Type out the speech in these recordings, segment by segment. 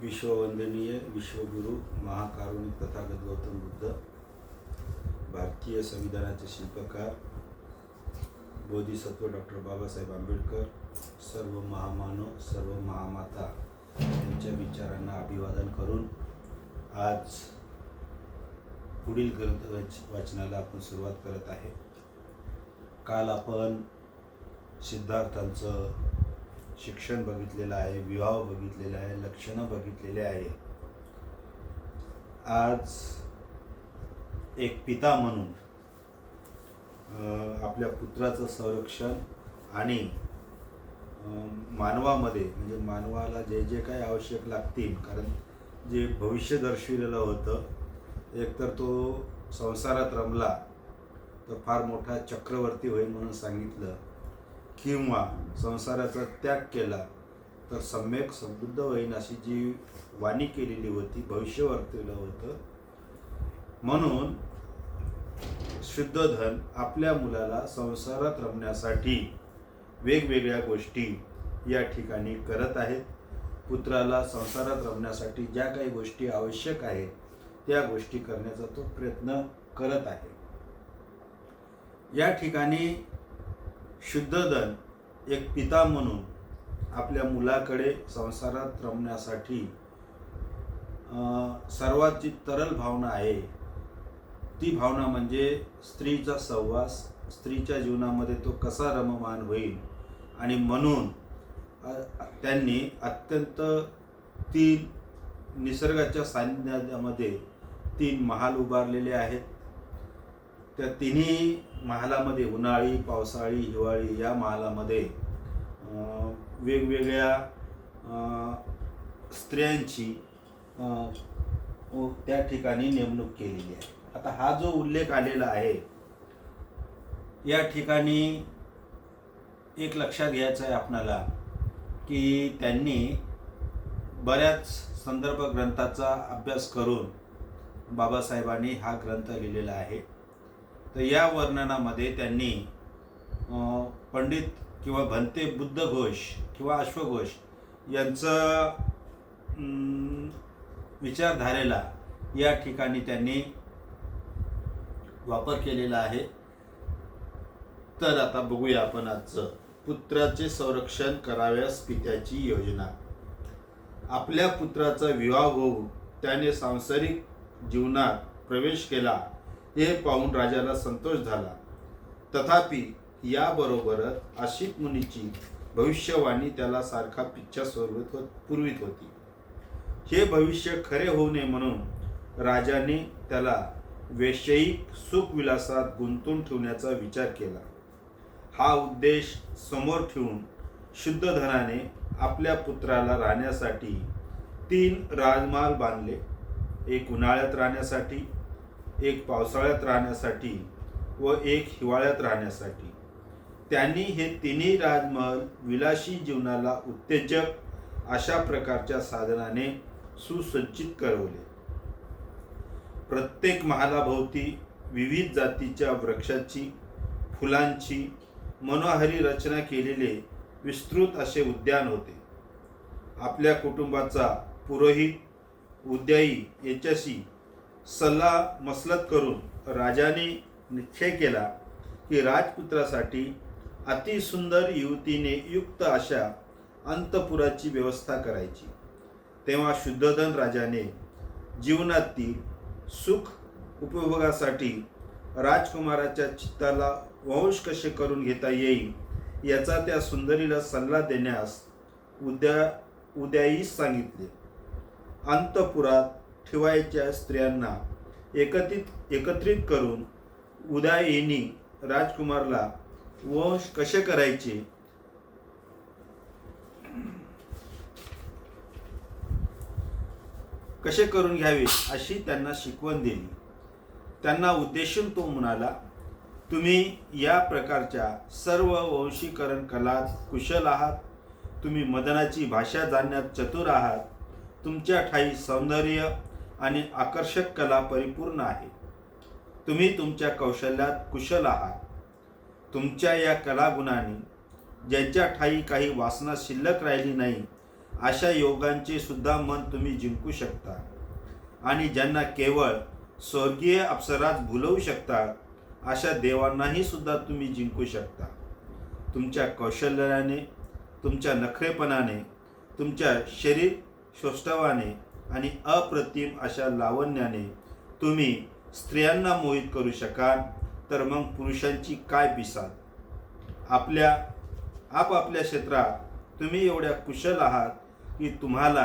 विश्ववंदनीय विश्वगुरु महाकारुणिक तथागत गौतम बुद्ध भारतीय संविधानाचे शिल्पकार बोधिसत्व डॉक्टर बाबासाहेब आंबेडकर सर्व महामानव सर्व महामाता यांच्या विचारांना अभिवादन करून आज पुढील ग्रंथ वाचनाला आपण सुरुवात करत आहे. काल आपण सिद्धार्थांचं शिक्षण बघितलेलं आहे विवाह बघितलेला आहे लक्षणं बघितलेले आहे. आज एक पिता म्हणून आपल्या पुत्राचं संरक्षण आणि मानवामध्ये म्हणजे मानवाला जे जे काही आवश्यक लागतील कारण जे भविष्य दर्शविलेलं होतं एकतर तो संसारात रमला तर फार मोठा चक्रवर्ती होईल म्हणून सांगितलं. किंवा संसाराचा त्याग केला तर सम्यक समृद्ध होईन अशी जी वाणी केलेली होती भविष्य वर्तवलं होतं. म्हणून शुद्ध धन आपल्या मुलाला संसारात रमण्यासाठी वेगवेगळ्या गोष्टी या ठिकाणी करत आहेत. पुत्राला संसारात रमण्यासाठी ज्या काही गोष्टी आवश्यक आहेत त्या गोष्टी करण्याचा तो प्रयत्न करत आहे. या ठिकाणी शुद्धदन एक पिता म्हणून आपल्या मुलाकडे संसारात रमण्यासाठी सर्वात जी तरल भावना आहे. ती भावना म्हणजे स्त्रीचा सहवास स्त्रीच्या जीवनामध्ये तो कसा रममान होईल? आणि म्हणून त्यांनी अत्यंत तीन निसर्गाच्या सान्निध्यामध्ये तीन महाल उभारलेले आहेत. त्या तिन्ही महालामध्ये उन्हाळी पावसाळी हिवाळी या महालामध्ये वेगवेगळ्या स्त्रियांची त्या ठिकाणी नेमणूक केलेली आहे. आता हा जो उल्लेख आलेला आहे या ठिकाणी एक लक्षात घ्यायचं आहे आपणाला की त्यांनी बऱ्याच संदर्भ ग्रंथाचा अभ्यास करून बाबासाहेबांनी हा ग्रंथ लिहिलेला आहे. तर या वर्णनामध्ये त्यांनी पंडित किंवा भंते बुद्ध घोष किंवा अश्वघोष यांचं विचारधारेला या ठिकाणी त्यांनी वापर केलेला आहे. तर आता बघूया आपण आजचं पुत्राचे संरक्षण कराव्यास पित्याची योजना. आपल्या पुत्राचा विवाह होऊन त्याने सांसारिक जीवनात प्रवेश केला. हे पाहून राजाला संतोष झाला. तथापि याबरोबरच आशिक मुनीची भविष्यवाणी त्याला सारखा पिच्छा स्वरूप हो- पुरवित होती. हे भविष्य खरे होऊ नये म्हणून राजाने त्याला वैषयिक सुखविलासात गुंतून ठेवण्याचा विचार केला. हा उद्देश समोर ठेवून शुद्ध धनाने आपल्या पुत्राला राहण्यासाठी तीन राजमहाल बांधले. एक उन्हाळ्यात राहण्यासाठी एक पावसाळ्यात राहण्यासाठी व एक हिवाळ्यात राहण्यासाठी. त्यांनी हे तिन्ही राजमहल विलासी जीवनाला उत्तेजक अशा प्रकारच्या साधनाने सुसज्जित करवले. प्रत्येक महालाभोवती विविध जातीच्या वृक्षाची फुलांची मनोहारी रचना केलेले विस्तृत असे उद्यान होते. आपल्या कुटुंबाचा पुरोहित उद्याई याच्याशी सल्ला मसलत करून राजाने निश्चय केला की राजपुत्रासाठी अतिसुंदर युवतीने युक्त अशा अंतपुराची व्यवस्था करायची. तेव्हा शुद्धोधन राजाने जीवनातील सुख उपभोगासाठी राजकुमाराच्या चित्ताला वंश कसे करून घेता येईल याचा त्या सुंदरीला सल्ला देण्यास उद्या उद्याही सांगितले. अंतपुरात ठेवायच्या स्त्रियांना एकत्रित एकत्रित करून उदयाईनी राजकुमारला वंश कसे करायचे? कसे करून घ्यावे अशी त्यांना शिकवण दिली. त्यांना उद्देशून तो म्हणाला तुम्ही या प्रकारच्या सर्व वंशीकरण कलात कुशल आहात. तुम्ही मदनाची भाषा जाणण्यात चतुर आहात. तुमच्या ठाई सौंदर्य आणि आकर्षक कला परिपूर्ण आहे. तुम्ही तुमच्या कौशल्यात कुशल आहात. तुमच्या या कलागुणाने ज्यांच्या ठाई काही वासना शिल्लक राहिली नाही अशा योगांचे सुद्धा मन तुम्ही जिंकू शकता. आणि ज्यांना केवळ स्वर्गीय अप्सरात भुलवू शकता अशा देवांनाही सुद्धा तुम्ही जिंकू शकता. तुमच्या कौशल्याने तुमच्या नखरेपणाने तुमच्या शरीर सौष्ठवाने आणि अप्रतिम अशा लावण्याने तुम्ही स्त्रियांना मोहित करू शकाल. तर मग पुरुषांची काय पिसाल आपल्या आपापल्या क्षेत्रात तुम्ही एवढ्या कुशल आहात की तुम्हाला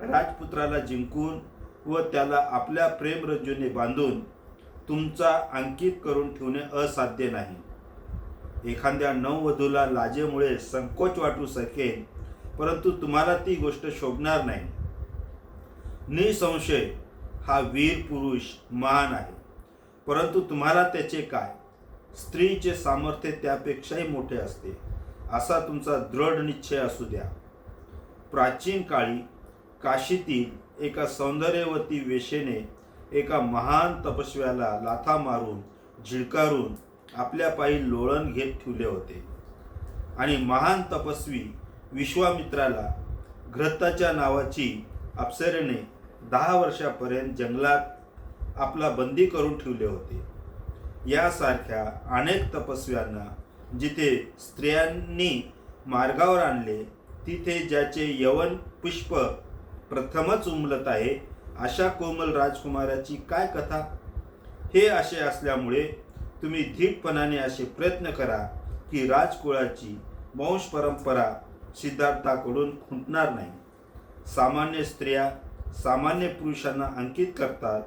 राजपुत्राला जिंकून व त्याला आपल्या प्रेमरज्जूने बांधून तुमचा अंकित करून ठेवणे असाध्य नाही. एखाद्या नववधूला लाजेमुळे संकोच वाटू शकेल परंतु तुम्हाला ती गोष्ट शोभणार नाही. निसंशय हा वीर पुरुष महान आहे. परंतु तुम्हाला त्याचे काय? स्त्रीचे सामर्थ्य त्यापेक्षाही मोठे असते असा तुमचा दृढ निश्चय असू द्या. प्राचीन काळी काशीतील एका सौंदर्यवती वेशेने एका महान तपस्व्याला लाथा मारून झिडकारून आपल्या पायी लोळण घेत ठेवले होते. आणि महान तपस्वी विश्वामित्राला घृताच्या नावाची अप्सरेने दहा वर्षापर्यंत जंगलात आपला बंदी करून ठेवले होते. यासारख्या अनेक तपस्व्यांना जिथे स्त्रियांनी मार्गावर आणले तिथे ज्याचे यवन पुष्प प्रथमच उमलत आहे अशा कोमल राजकुमाराची काय कथा? हे असे असल्यामुळे तुम्ही धीटपणाने असे प्रयत्न करा की राजकुळाची वंश परंपरा सिद्धार्थाकडून खुंटणार नाही. सामान्य स्त्रिया सामान्य पुरुषांना अंकित करतात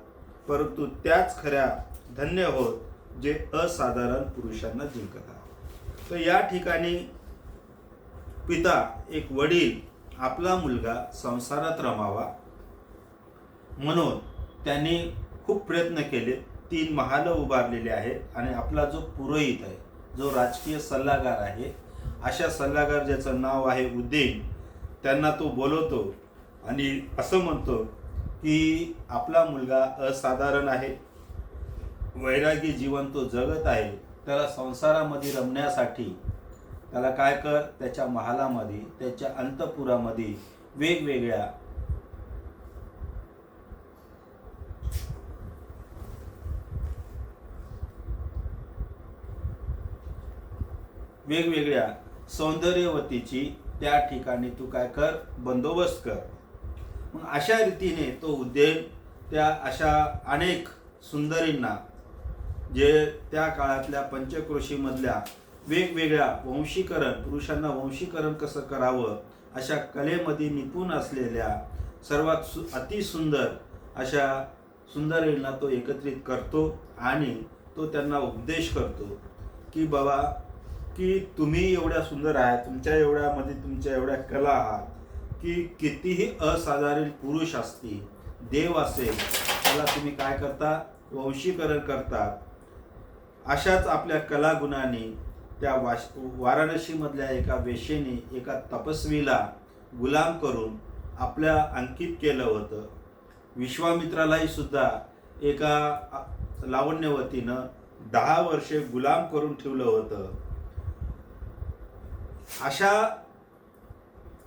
परंतु त्याच खऱ्या धन्य होत जे असाधारण पुरुषांना जिंकतात. तर या ठिकाणी पिता एक वडील आपला मुलगा संसारात रमावा म्हणून त्यांनी खूप प्रयत्न केले. तीन महाल उभारलेले आहेत आणि आपला जो पुरोहित आहे जो राजकीय सल्लागार आहे अशा सल्लागार ज्याचं नाव आहे उद्दीन त्यांना तो बोलवतो आणि असं म्हणतो की आपला मुलगा असाधारण आहे. वैरागी जीवन तो जगत आहे. त्याला संसारामध्ये रमण्यासाठी त्याला काय कर त्याच्या महालामध्ये त्याच्या अंतपुरामध्ये वेगवेगळ्या वेगवेगळ्या सौंदर्यवतीची त्या ठिकाणी तू काय कर बंदोबस्त कर. मग अशा रीतीने तो उद्योग त्या अशा अनेक सुंदरींना जे त्या काळातल्या पंचक्रोशीमधल्या वेगवेगळ्या वंशीकरण पुरुषांना वंशीकरण कसं करावं अशा कलेमध्ये निपुण असलेल्या सर्वात सु अतिसुंदर अशा सुंदरींना तो एकत्रित करतो आणि तो त्यांना उपदेश करतो की बाबा की तुम्ही एवढ्या सुंदर आहात तुमच्या एवढ्यामध्ये तुमच्या एवढ्या कला आहात की कितीही असाधारण पुरुष असतील देव असेल त्याला तुम्ही काय करता? वंशीकरण करतात अशाच आपल्या कलागुणाने त्या वाश वाराणसीमधल्या एका वेशेने एका तपस्वीला गुलाम करून आपल्या अंकित केलं होतं. विश्वामित्रालाही सुद्धा एका लावण्यवतीनं दहा वर्षे गुलाम करून ठेवलं होतं. अशा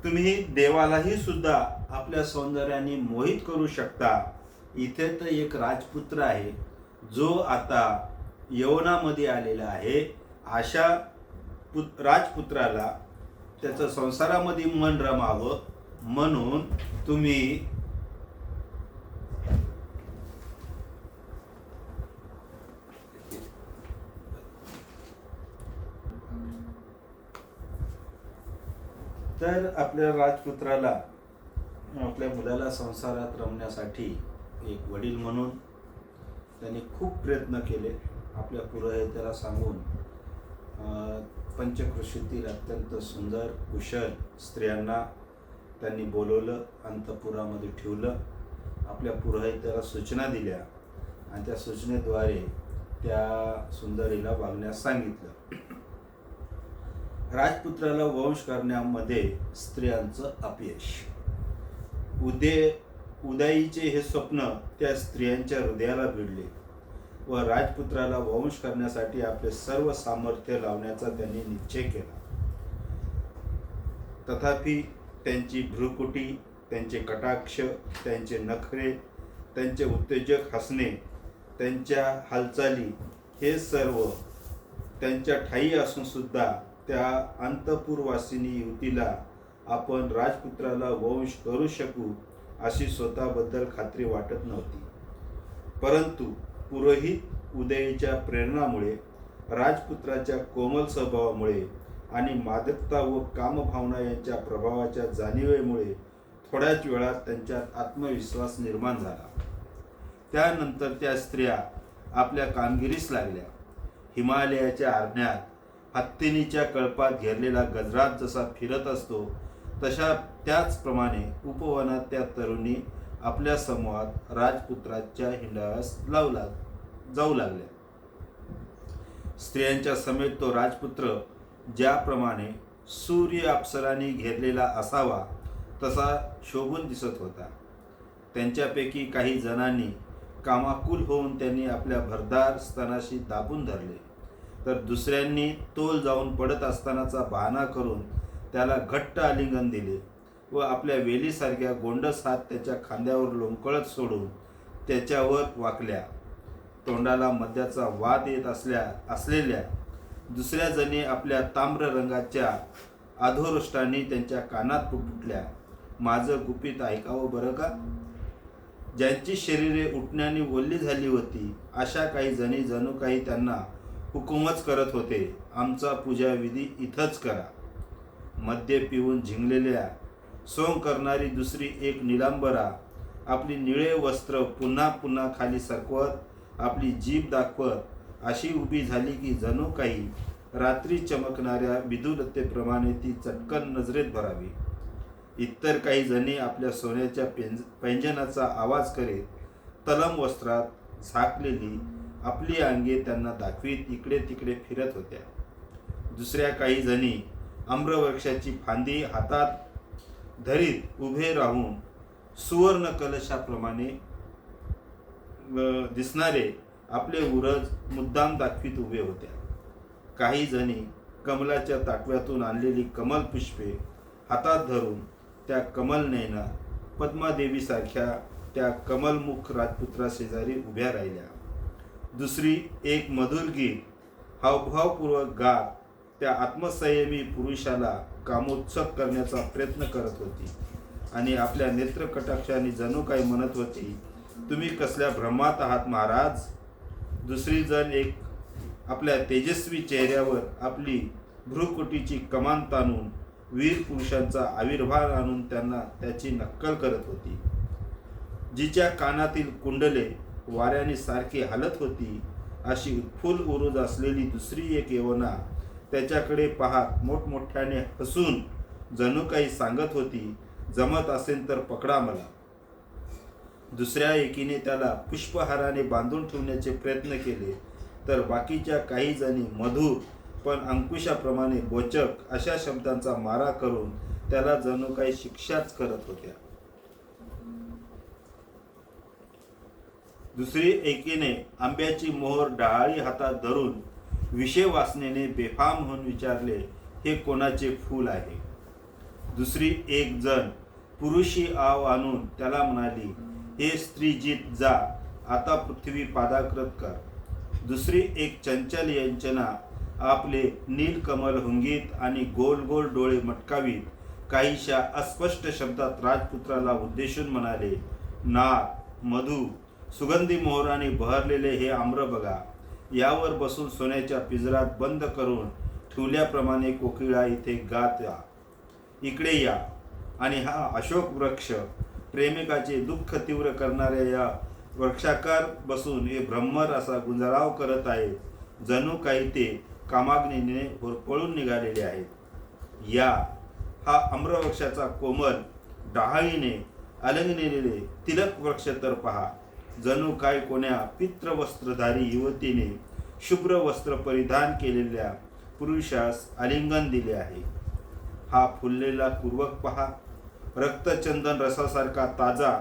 तुम्ही देवालाही सुद्धा आपल्या सौंदर्याने मोहित करू शकता. इथे तर एक राजपुत्र आहे जो आता यवनामध्ये आलेला आहे. अशा पुत राजपुत्राला त्याचं संसारामध्ये मन रमावं. म्हणून तुम्ही तर आपल्या राजपुत्राला आपल्या मुलाला संसारात रमण्यासाठी एक वडील म्हणून त्यांनी खूप प्रयत्न केले. आपल्या पुरोहिताला सांगून पंचकृषीतील अत्यंत सुंदर कुशल स्त्रियांना त्यांनी बोलवलं अंतपुरामध्ये ठेवलं. आपल्या पुरोहिताला सूचना दिल्या आणि त्या सूचनेद्वारे त्या सुंदरीला वागण्यास सांगितलं. राजपुत्राला वंश करण्यामध्ये स्त्रियांचं अपयश. उदय उदाईचे हे स्वप्न त्या स्त्रियांच्या हृदयाला भिडले व राजपुत्राला वंश करण्यासाठी आपले सर्व सामर्थ्य लावण्याचा त्यांनी निश्चय केला. तथापि त्यांची भ्रुकुटी त्यांचे कटाक्ष त्यांचे नखरे त्यांचे उत्तेजक हसणे त्यांच्या हालचाली हे सर्व त्यांच्या ठाई असून सुद्धा त्या अंतपूरवासिनी युतीला आपण राजपुत्राला वंश करू शकू अशी स्वतःबद्दल खात्री वाटत नव्हती. परंतु पुरोहित उदयीच्या प्रेरणामुळे राजपुत्राच्या कोमल स्वभावामुळे आणि मादकता व कामभावना यांच्या प्रभावाच्या जाणीवेमुळे थोड्याच वेळात त्यांच्यात आत्मविश्वास निर्माण झाला. त्यानंतर त्या स्त्रिया आपल्या कामगिरीस लागल्या. हिमालयाच्या आरण्यात हत्तीनीच्या कळपात घेरलेला गजरात जसा फिरत असतो तशा त्याचप्रमाणे उपवनात त्या तरुणी आपल्या समूहात राजपुत्राच्या हिंडाळ्यास लावला जाऊ लागल्या. स्त्रियांच्या समेत तो राजपुत्र ज्याप्रमाणे सूर्य अप्सराने घेरलेला असावा तसा शोभून दिसत होता. त्यांच्यापैकी काही जणांनी कामाकुल होऊन त्यांनी आपल्या भरदार स्तनाशी दाबून धरले. तर दुसऱ्यांनी तोल जाऊन पडत असतानाचा बहाणा करून त्याला घट्ट आलिंगन दिले व आपल्या वेलीसारख्या गोंडस हात त्याच्या खांद्यावर लोंबकळत सोडून त्याच्यावर वाकल्या. तोंडाला मद्याचा वाद येत असल्या असलेल्या दुसऱ्या जणी आपल्या ताम्र रंगाच्या अधोरुष्टाने त्यांच्या कानात पुटल्या माझं गुपित ऐकावं बरं का? ज्यांची शरीरे उठण्याने ओल्ली झाली होती अशा काही जणी जणू काही त्यांना हुकूमच करत होते. आमचा पूजा विधी इथंच करा. मद्य पिऊन झिंगलेल्या सोंग करणारी दुसरी एक निलांबरा आपली निळे वस्त्र पुन्हा पुन्हा खाली सरकवत आपली जीभ दाखवत अशी उभी झाली की जणू काही रात्री चमकणाऱ्या विदुलतेप्रमाणे ती चटकन नजरेत भरावी. इतर काही जणी आपल्या सोन्याच्या पेंज पैंजनाचा आवाज करीत तलम वस्त्रात झाकलेली आपली अंगे त्यांना दाखवीत इकडे तिकडे फिरत होत्या. दुसऱ्या काही जणी आम्रवृक्षाची फांदी हातात धरीत उभे राहून सुवर्ण कलशाप्रमाणे दिसणारे आपले उरज मुद्दाम दाखवीत उभे होत्या. काही जणी कमलाच्या ताटव्यातून आणलेली कमल पुष्पे हातात धरून त्या कमल नयना पद्मादेवीसारख्या त्या कमलमुख राजपुत्राशेजारी उभ्या राहिल्या. दुसरी एक मधुर गीत हावभावपूर्वक गा त्या आत्मसंयमी पुरुषाला कामोत्सक करण्याचा प्रयत्न करत होती. आणि आपल्या नेत्रकटाक्षाने जणू काही म्हणत होती तुम्ही कसल्या भ्रमात आहात महाराज? दुसरी जण एक आपल्या तेजस्वी चेहऱ्यावर आपली भ्रुकुटीची कमान ताणून वीर पुरुषांचा आविर्भाव आणून त्यांना त्याची नक्कल करत होती. जिच्या कानातील कुंडले वाऱ्याने सारखी हालत होती. अशी उत्फुल उरुज असलेली दुसरी एक यवना त्याच्याकडे पाहत मोठमोठ्याने हसून जणू काही सांगत होती जमत असेल तर पकडा मला. दुसऱ्या एकीने त्याला पुष्पहाराने बांधून ठेवण्याचे प्रयत्न केले तर बाकीच्या काही जणी मधुर पण अंकुशाप्रमाणे बोचक अशा शब्दांचा मारा करून त्याला जणू काही शिक्षाच करत होत्या. दुसरी एकीने आंब्याची मोहर डहाळी हातात धरून विषय वासनेने बेफाम होऊन विचारले हे कोणाचे फूल आहे? दुसरी एक जण पुरुषी आव आणून त्याला म्हणाली हे स्त्रीजीत जा आता पृथ्वी पादाकृत कर. दुसरी एक चंचल यंचना आपले नीलकमल हुंगीत आणि गोल गोल डोळे मटकावीत काहीशा अस्पष्ट शब्दात राजपुत्राला उद्देशून म्हणाले नाग मधू सुगंधी मोहराने बहरलेले हे आम्र बघा. यावर बसून सोन्याच्या पिंजरात बंद करून ठेवल्याप्रमाणे कोकिळा इथे गात या. इकडे या. आणि हा अशोक वृक्ष प्रेमिकाचे दुःख तीव्र करणाऱ्या या वृक्षाकार बसून हे ब्रह्मर असा गुंजराव करत आहे जणू काही ते कामाग्नीने होरपळून निघालेले आहेत. या. हा आम्रवृक्षाचा कोमल डहाळीने अलंगलेले तिलक वृक्ष तर पहा. जणू काय कोण्या पित्रवस्त्रधारी युवतीने शुभ्र वस्त्र परिधान केलेल्या पुरुषास आलिंगन दिले आहे. हा फुललेला पूर्वक पहा. रक्तचंदन रसासारखा ताजा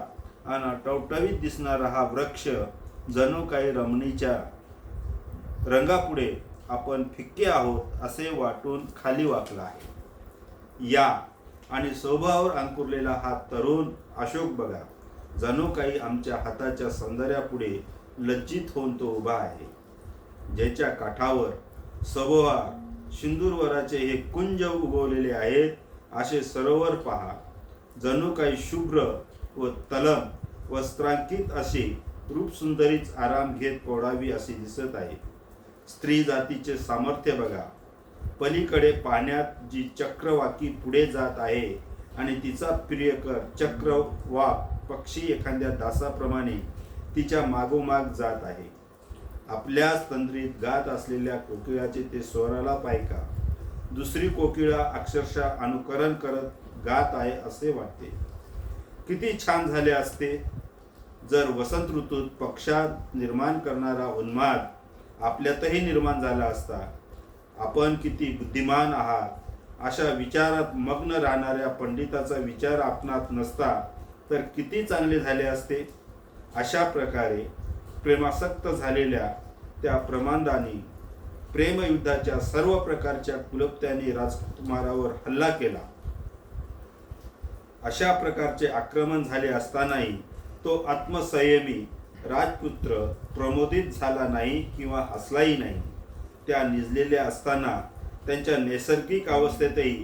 आणि टवटवीत दिसणारा हा वृक्ष जणू काही रमणीच्या रंगापुढे आपण फिक्के आहोत असे वाटून खाली वाकला आहे. या आणि स्वभावावर अंकुरलेला हा तरुण अशोक बघा. जणू काही आमच्या हाताच्या सौंदर्यापुढे लज्जित होऊन तो उभा आहे. ज्याच्या काठावर सभोवा सिंदूरवराचे हे कुंज उगवलेले आहेत असे सरोवर पहा. जणू काही शुभ्र व तलम वस्त्रांकित अशी रूपसुंदरीच आराम घेत पोडावी असे दिसत आहे. स्त्री जातीचे सामर्थ्य बघा. पलीकडे पाण्यात जी चक्रवाकी पुढे जात आहे आणि तिचा प्रियकर चक्रवाक पक्षी एखाद्या दासाप्रमाणे तिच्या मागोमाग जात आहे. आपल्या तंद्रीत गात असलेल्या कोकिळाचे ते स्वराला पायका. दुसरी कोकिळा अक्षरशः अनुकरण करत गात आहे असे वाटते. किती छान झाले असते. जर वसंत ऋतूत पक्षात निर्माण करणारा उन्माद आपल्यातही निर्माण झाला असता आपण किती बुद्धिमान आहात. अशा विचारात मग्न राहणाऱ्या पंडिताचा विचार आपणात नसता तर किती चांगले झाले असते? अशा प्रकारे प्रेमासक्त झालेल्या त्या प्रमांदाने प्रेमयुद्धाच्या सर्व प्रकारच्या कुलपत्याने राजकुमारावर हल्ला केला. अशा प्रकारचे आक्रमण झाले असतानाही तो आत्मसंयमी राजपुत्र प्रमोदित झाला नाही किंवा हसलाही नाही. त्या निजलेल्या असताना त्यांच्या नैसर्गिक अवस्थेतही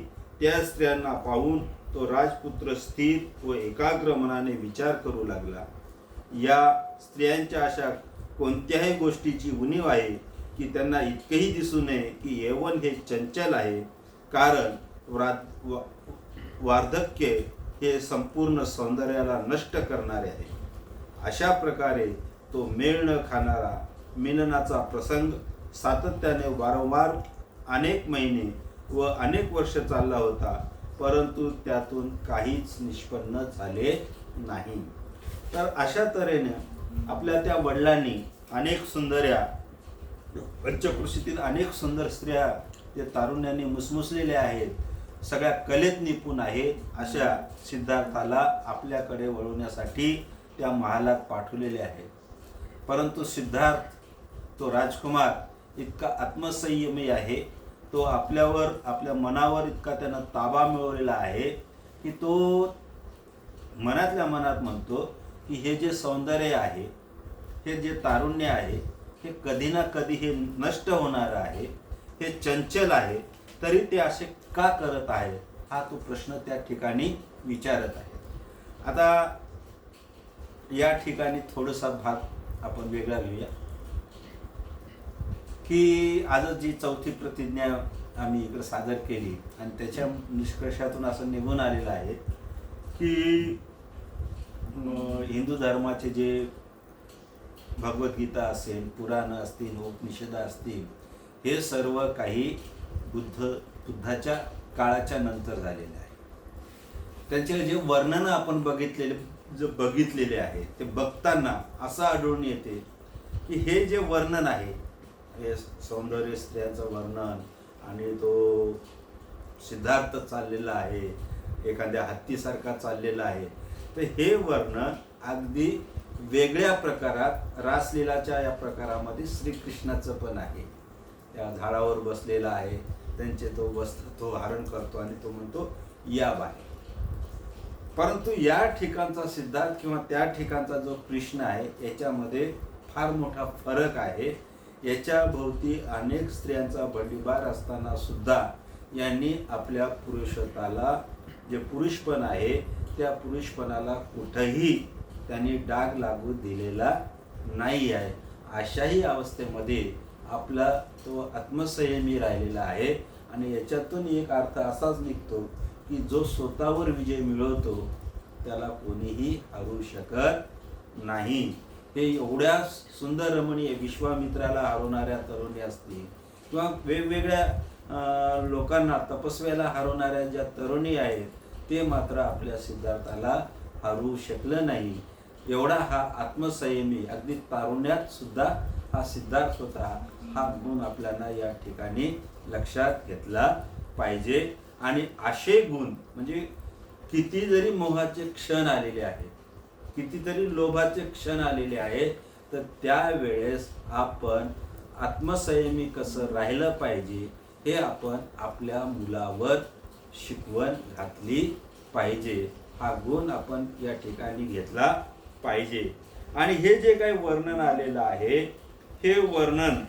त्या स्त्रियांना पाहून तो राजपुत्र स्थिर व एकाग्र मनाने विचार करू लागला. या स्त्रियांच्या अशा कोणत्याही गोष्टीची उणीव आहे की त्यांना इतकेही दिसू नये की यवन हे चंचल आहे. कारण व्रा वार्धक्य हे संपूर्ण सौंदर्याला नष्ट करणारे आहे. अशा प्रकारे तो मेळ न खाणारा मिलनाचा प्रसंग सातत्याने वारंवार अनेक महिने व अनेक वर्ष चालला होता परंतु त्यातून काहीच निष्पन्न झाले नाही. तर अशा तऱ्हेने आपल्या त्या वडिलांनी अनेक सुंदर्या पंचकृषीतील अनेक सुंदर स्त्रिया ते तारुण्याने मुसमुसलेल्या आहेत सगळ्या कलेत निपुण आहे अशा सिद्धार्थाला आपल्याकडे वळवण्यासाठी त्या महालात पाठवलेले आहेत. परंतु सिद्धार्थ तो राजकुमार इतका आत्मसंयमी आहे तो आपल्यावर आपल्या मनावर इतका त्यानं ताबा मिळवलेला आहे की तो मनातल्या मनात म्हणतो की हे जे सौंदर्य आहे हे जे तारुण्य आहे हे कधी ना कधी हे नष्ट होणार आहे हे चंचल आहे तरी ते असे का करत आहे हा तो प्रश्न त्या ठिकाणी विचारत आहे. आता या ठिकाणी थोडासा भाग आपण वेगळा घेऊया. की आजच जी चौथी प्रतिज्ञा आम्ही इकडे सादर केली आणि त्याच्या निष्कर्षातून असं निघून आलेलं आहे की हिंदू धर्माचे जे भगवद्गीता असेल पुराणं असतील उपनिषद असतील हे सर्व काही बुद्ध बुद्धाच्या काळाच्या नंतर झालेले आहे. त्यांचे जे वर्णनं आपण बघितलेले जे बघितलेले आहे ते बघताना असं आढळून येते की हे जे वर्णन आहे हे सौंदर्य स्त्रियांचं वर्णन आणि तो सिद्धार्थ चाललेला आहे एखाद्या हत्तीसारखा चाललेला आहे. तर हे वर्णन अगदी वेगळ्या प्रकारात रासलीलाच्या या प्रकारामध्ये श्रीकृष्णाचं पण आहे. त्या झाडावर बसलेला आहे त्यांचे तो वस्त्र तो हरण करतो आणि तो म्हणतो या बाहेर परंतु या ठिकाणचा सिद्धार्थ किंवा त्या ठिकाणचा जो कृष्ण आहे याच्यामध्ये फार मोठा फरक आहे. याच्या भोवती अनेक स्त्रियांचा भंडीबार असताना सुद्धा यांनी आपल्या पुरुषताला जे पुरुषपण आहे त्या पुरुषपणाला कुठंही त्यांनी डाग लागू दिलेला नाही आहे. अशाही अवस्थेमध्ये आपला तो आत्मसंयमी राहिलेला आहे. आणि याच्यातून एक अर्थ असाच निघतो की जो स्वतःवर विजय मिळवतो त्याला कोणीही हरू शकत नाही. हे एवढ्या सुंदर रमणीय विश्वामित्राला हरवणाऱ्या तरुणी असतील किंवा वेगवेगळ्या लोकांना तपस्व्याला हरवणाऱ्या ज्या तरुणी आहेत ते मात्र आपल्या सिद्धार्थाला हरवू शकलं नाही. एवढा हा आत्मसंयमी अगदी तारुण्यात सुद्धा हा सिद्धार्थ होता हा गुण आपल्याला या ठिकाणी लक्षात घेतला पाहिजे. आणि असे गुण म्हणजे किती जरी मोहाचे क्षण आलेले आहेत कितीतरी लोभाचे क्षण आलेले आहेत तर त्यावेळेस आपण आत्मसंयमी कसं राहिलं पाहिजे हे आपण आपल्या मुलावर शिकवण घातली पाहिजे. हा गुण आपण या ठिकाणी घेतला पाहिजे. आणि हे जे काही वर्णन आलेलं आहे हे वर्णन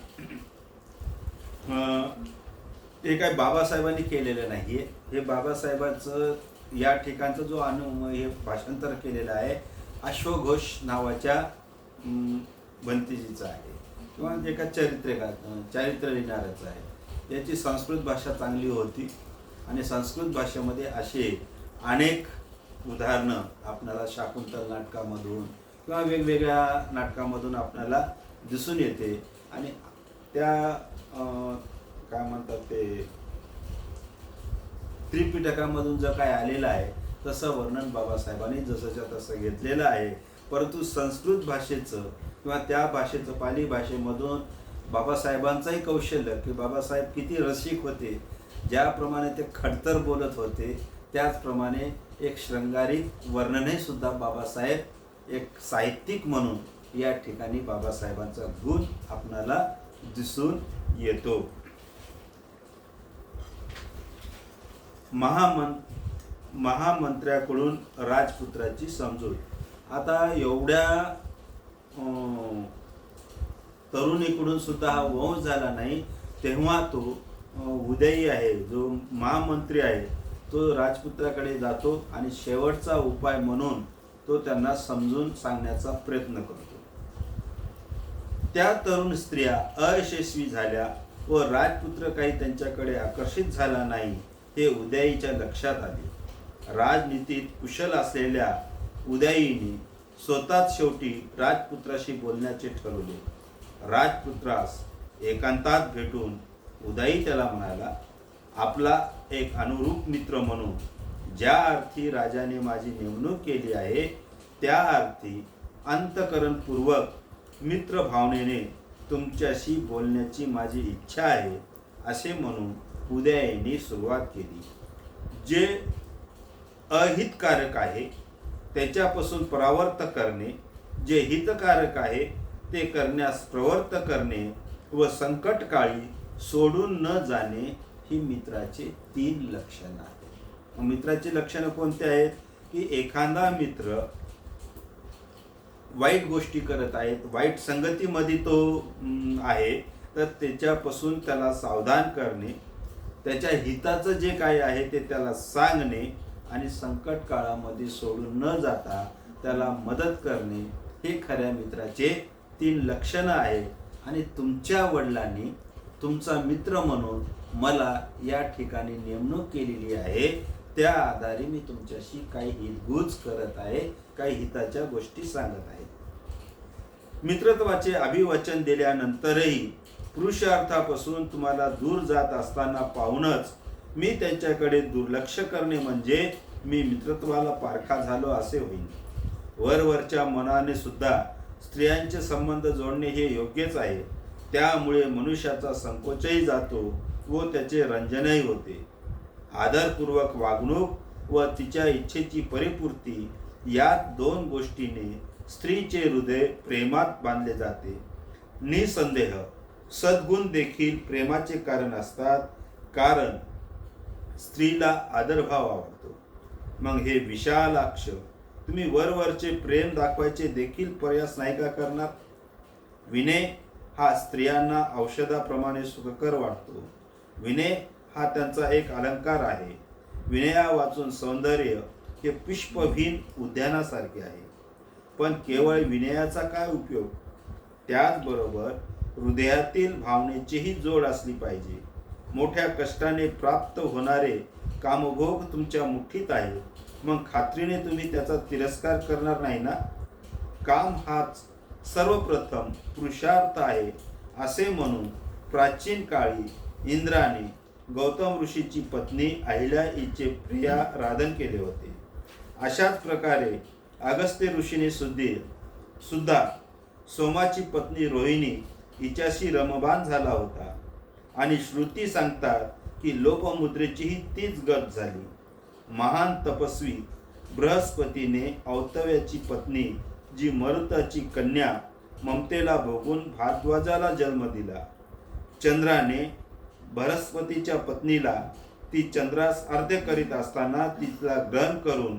ते हे काय बाबासाहेबांनी केलेलं नाही आहे हे बाबासाहेबांचं या ठिकाणचं जो अनु हे भाषांतर केलेलं आहे अश्वघोष नावाच्या भंतीजीचं आहे. किंवा एका चरित्रकार चरित्र चारित्र्य लिहिणाऱ्याचं आहे. याची संस्कृत भाषा चांगली होती. आणि संस्कृत भाषेमध्ये असे अनेक उदाहरणं आपल्याला शाकुंतल नाटकामधून किंवा वेगवेगळ्या नाटकामधून आपल्याला दिसून येते. आणि त्या काय म्हणतात ते त्रिपिटकामधून जर काय आलेलं आहे तसं वर्णन बाबासाहेबांनी जसंच्या तसं घेतलेलं आहे. परंतु संस्कृत भाषेचं किंवा त्या भाषेचं पाली भाषेमधून बाबासाहेबांचंही कौशल्य की बाबासाहेब किती रसिक होते ज्याप्रमाणे ते खडतर बोलत होते त्याचप्रमाणे एक शृंगारिक वर्णनही सुद्धा बाबासाहेब एक साहित्यिक म्हणून या ठिकाणी बाबासाहेबांचा गुण आपणाला दिसून येतो. महामन महामंत्र्याकडून राजपुत्राची समजूत. आता एवढ्या अं, तरुणीकडून सुद्धा हा वंश झाला नाही तेव्हा तो उदयी आहे जो महामंत्री आहे तो राजपुत्राकडे जातो आणि शेवटचा उपाय म्हणून तो त्यांना समजून सांगण्याचा प्रयत्न करतो. त्या तरुण स्त्रिया अयशस्वी झाल्या व राजपुत्र काही त्यांच्याकडे आकर्षित झाला नाही हे उदयीच्या लक्षात आले. राजनीतीत कुशल असलेल्या उदयीने स्वतःच शेवटी राजपुत्राशी बोलण्याचे ठरवले. राजपुत्रास एकांतात भेटून उदयी त्याला म्हणाला आपला एक अनुरूप मित्र म्हणून ज्या अर्थी राजाने माझी नेमणूक केली आहे त्या अर्थी अंतकरणपूर्वक मित्र भावनेने तुमच्याशी बोलण्याची माझी इच्छा आहे असे म्हणून उदयाने सुरुवात केली. जे अहितकारक आहे त्याच्यापासून परावर्त करणे जे हितकारक आहे ते करण्यास प्रवृत्त करणे व संकटकाळी सोडून न जाणे ही मित्राचे तीन लक्षणं आहेत. मित्राची लक्षणं कोणती आहेत? की एखादा मित्र वाईट गोष्टी करत आहेत वाईट संगतीमध्ये तो आहे तर त्याच्यापासून त्याला सावधान करणे त्याच्या हिताचं जे काय आहे ते त्याला सांगणे आणि संकट काळामध्ये सोडून न जाता त्याला मदत करणे हे खऱ्या मित्राचे तीन लक्षणं आहे आणि तुमच्या वडिलांनी तुमचा मित्र म्हणून मला या ठिकाणी नेमणूक केलेली आहे. त्या आधारे मी तुमच्याशी काही हितगुज करत आहे काही हिताच्या गोष्टी सांगत आहे. मित्रत्वाचे अभिवचन दिल्यानंतरही पुरुषार्थापासून तुम्हाला दूर जात असताना पाहूनच मी त्यांच्याकडे दुर्लक्ष करणे म्हणजे मी मित्रत्वाला पारखा झालो असे होईल वरवरच्या मनाने सुद्धा स्त्रियांचे संबंध जोडणे हे योग्यच आहे. त्यामुळे मनुष्याचा संकोचही जातो व त्याचे रंजनही होते. आदरपूर्वक वागणूक व तिच्या इच्छेची परिपूर्ती या दोन गोष्टीने स्त्रीचे हृदय प्रेमात बांधले जाते. निसंदेह सद्गुण देखील प्रेमाचे कारण असतात. कारण स्त्रीला आदरभाव आवडतो. मग हे विशालाक्ष तुम्ही वरवरचे प्रेम दाखवायचे देखील प्रयास नाही का करणार? विनय हा स्त्रियांना औषधाप्रमाणे सुखकर वाटतो. विनय हा त्यांचा एक अलंकार आहे. विनया वाचून सौंदर्य हे पुष्पहीन उद्यानासारखे आहे. पण केवळ विनयाचा काय उपयोग? त्याचबरोबर हृदयातील भावनेचीही जोड असली पाहिजे. मोठ्या कष्टाने प्राप्त होणारे कामभोग तुमच्या मुठीत आहे. मग खात्रीने तुम्ही त्याचा तिरस्कार करणार नाही ना? काम हाच सर्वप्रथम पुरुषार्थ आहे असे म्हणून प्राचीन काळी इंद्राने गौतम ऋषीची पत्नी अहिल्या हिचे प्रिया राधन केले होते. अशाच प्रकारे अगस्त्य ऋषीने सुधीर सुद्धा सोमाची पत्नी रोहिणी हिच्याशी रमबान झाला होता. आणि श्रुती सांगतात की लोपमुद्रेचीही तीच गत झाली. महान तपस्वी बृहस्पतीने औतव्याची पत्नी जी मरुताची कन्या ममतेला भोगून भारद्वाजाला जन्म दिला. चंद्राने बृहस्पतीच्या पत्नीला ती चंद्रास अर्ध्य करीत असताना तिला ग्रहण करून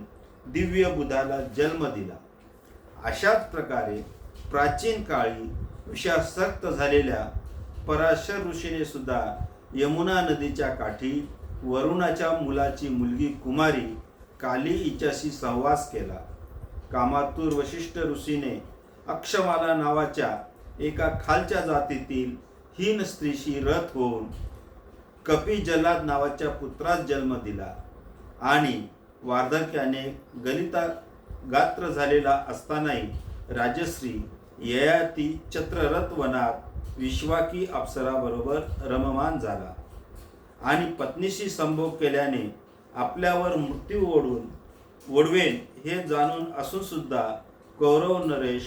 दिव्य बुधाला जन्म दिला. अशाच प्रकारे प्राचीन काळी विषासक्त झालेल्या पराशर ऋषीने सुद्धा यमुना नदीच्या काठी वरुणाच्या मुलाची मुलगी कुमारी काली हिच्याशी सहवास केला. कामातूर वशिष्ठ ऋषीने अक्षमाला नावाच्या एका खालच्या जातीतील हीन स्त्रीशी रथ होऊन कपी नावाच्या पुत्रास जन्म दिला आणि वार्धक्याने गलिता गात्र झालेला असतानाही राजश्री ययाती चत्ररथ वनात विश्वाकी अप्सराबरोबर रममान झाला. आणि पत्नीशी संभोग केल्याने आपल्यावर मृत्यू ओढून ओढवेन हे जाणून असून सुद्धा कौरव नरेश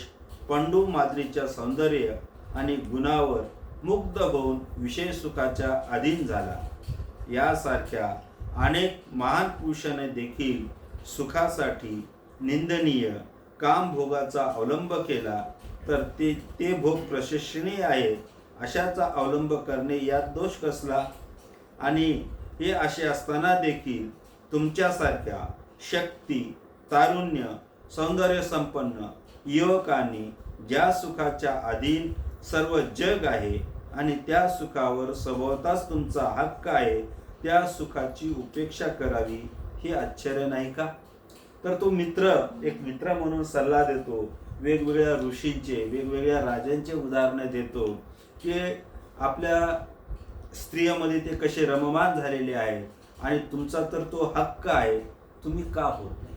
पंडू माद्रीच्या सौंदर्य आणि गुणावर मुग्ध होऊन विषय सुखाच्या अधीन झाला. यासारख्या अनेक महान पुरुषाने देखील सुखासाठी निंदनीय कामभोगाचा अवलंब केला. तर ते ते भोग प्रशंसनीय आहे. अशाचा अवलंब करणे यात दोष कसला? आणि हे असे असताना देखील तुमच्यासारख्या शक्ती तारुण्य सौंदर्य संपन्न युवकांनी ज्या सुखाच्या अधीन सर्व जग आहे आणि त्या सुखावर सभोवताच तुमचा हक्क आहे त्या सुखाची उपेक्षा करावी हे आश्चर्य नाही का? तर तो मित्र एक मित्र म्हणून सल्ला देतो वेगवेगळ्या ऋषींचे वेगवेगळ्या राजांचे उदाहरणं देतो की आपल्या स्त्रियामध्ये ते कसे रममान झालेले आहे आणि तुमचा तर तो हक्क आहे तुम्ही का होत नाही?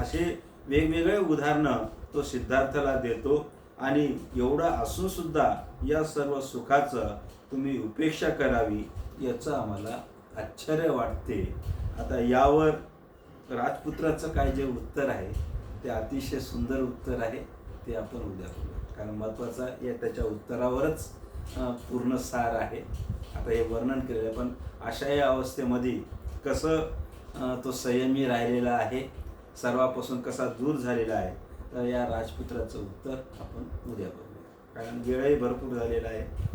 असे वेगवेगळे उदाहरणं तो सिद्धार्थाला देतो आणि एवढं असून सुद्धा या सर्व सुखाचं तुम्ही उपेक्षा करावी याचं आम्हाला आश्चर्य वाटते. आता यावर राजपुत्राचं काय जे उत्तर आहे ते अतिशय सुंदर उत्तर आहे ते आपण उद्या बघूया. कारण महत्त्वाचं या त्याच्या उत्तरावरच पूर्ण सार आहे. आता हे वर्णन केलेलं आहे पण अशा या अवस्थेमध्ये कसं तो संयमी राहिलेला आहे सर्वापासून कसा दूर झालेला आहे तर या राजपुत्राचं उत्तर आपण उद्या बघूया. कारण वेळही भरपूर झालेला आहे.